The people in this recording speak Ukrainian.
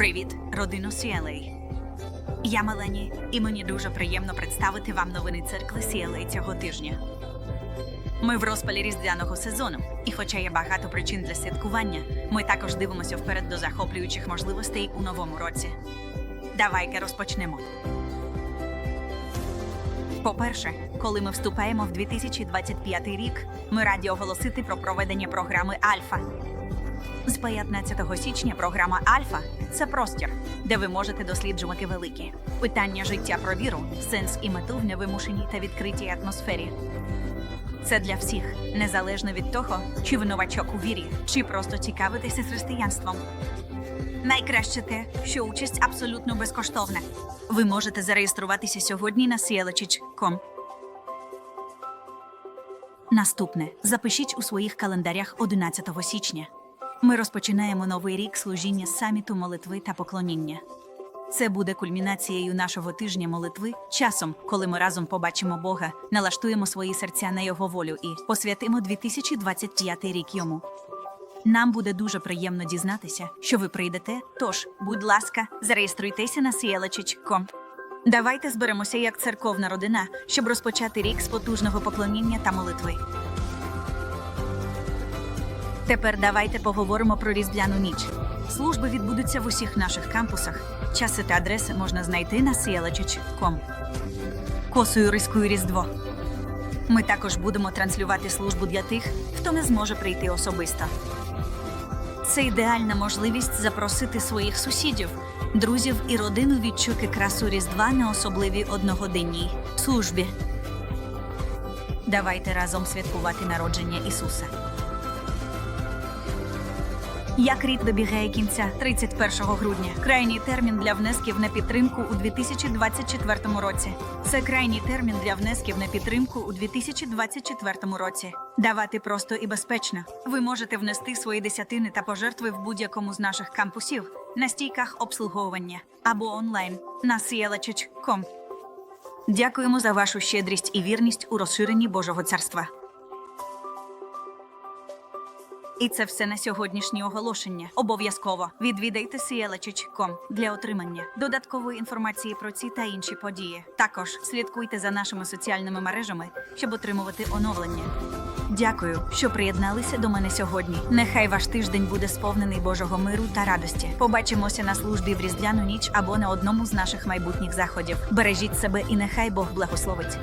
Привіт, родино CLA. Я Мелені, і мені дуже приємно представити вам новини церкви CLA цього тижня. Ми в розпалі різдвяного сезону, і хоча є багато причин для святкування, ми також дивимося вперед до захоплюючих можливостей у новому році. Давайте розпочнемо. По-перше, коли ми вступаємо в 2025 рік, ми раді оголосити про проведення програми Альфа. З 15 січня програма Альфа це простір, де ви можете досліджувати великі питання життя про віру, сенс і мету в невимушеній та відкритій атмосфері. Це для всіх, незалежно від того, чи ви новачок у вірі, чи просто цікавитеся християнством. Найкраще те, що участь абсолютно безкоштовна. Ви можете зареєструватися сьогодні на sielachich.com. Наступне запишіть у своїх календарях 11 січня. Ми розпочинаємо новий рік служіння саміту молитви та поклоніння. Це буде кульмінацією нашого тижня молитви, часом, коли ми разом побачимо Бога, налаштуємо свої серця на його волю і посвятимо 2025 рік йому. Нам буде дуже приємно дізнатися, що ви прийдете. Тож, будь ласка, зареєструйтеся на sielachich.com. Давайте зберемося як церковна родина, щоб розпочати рік з потужного поклоніння та молитви. Тепер давайте поговоримо про різдвяну ніч. Служби відбудуться в усіх наших кампусах. Часи та адреси можна знайти на sielachich.com. Косою рискою Різдво. Ми також будемо транслювати службу для тих, хто не зможе прийти особисто. Це ідеальна можливість запросити своїх сусідів, друзів і родину відчути красу Різдва на особливій одногодинній службі. Давайте разом святкувати народження Ісуса. Як рік добігає кінця 31 грудня. Крайній термін для внесків на підтримку у 2024 році. Це крайній термін для внесків на підтримку у 2024 році. Давати просто і безпечно. Ви можете внести свої десятини та пожертви в будь-якому з наших кампусів на стійках обслуговування або онлайн на sielachich.com. Дякуємо за вашу щедрість і вірність у розширенні Божого царства. І це все на сьогоднішнє оголошення. Обов'язково відвідайте sielachich.com для отримання додаткової інформації про ці та інші події. Також слідкуйте за нашими соціальними мережами, щоб отримувати оновлення. Дякую, що приєдналися до мене сьогодні. Нехай ваш тиждень буде сповнений Божого миру та радості. Побачимося на службі в різдвяну ніч або на одному з наших майбутніх заходів. Бережіть себе і нехай Бог благословить.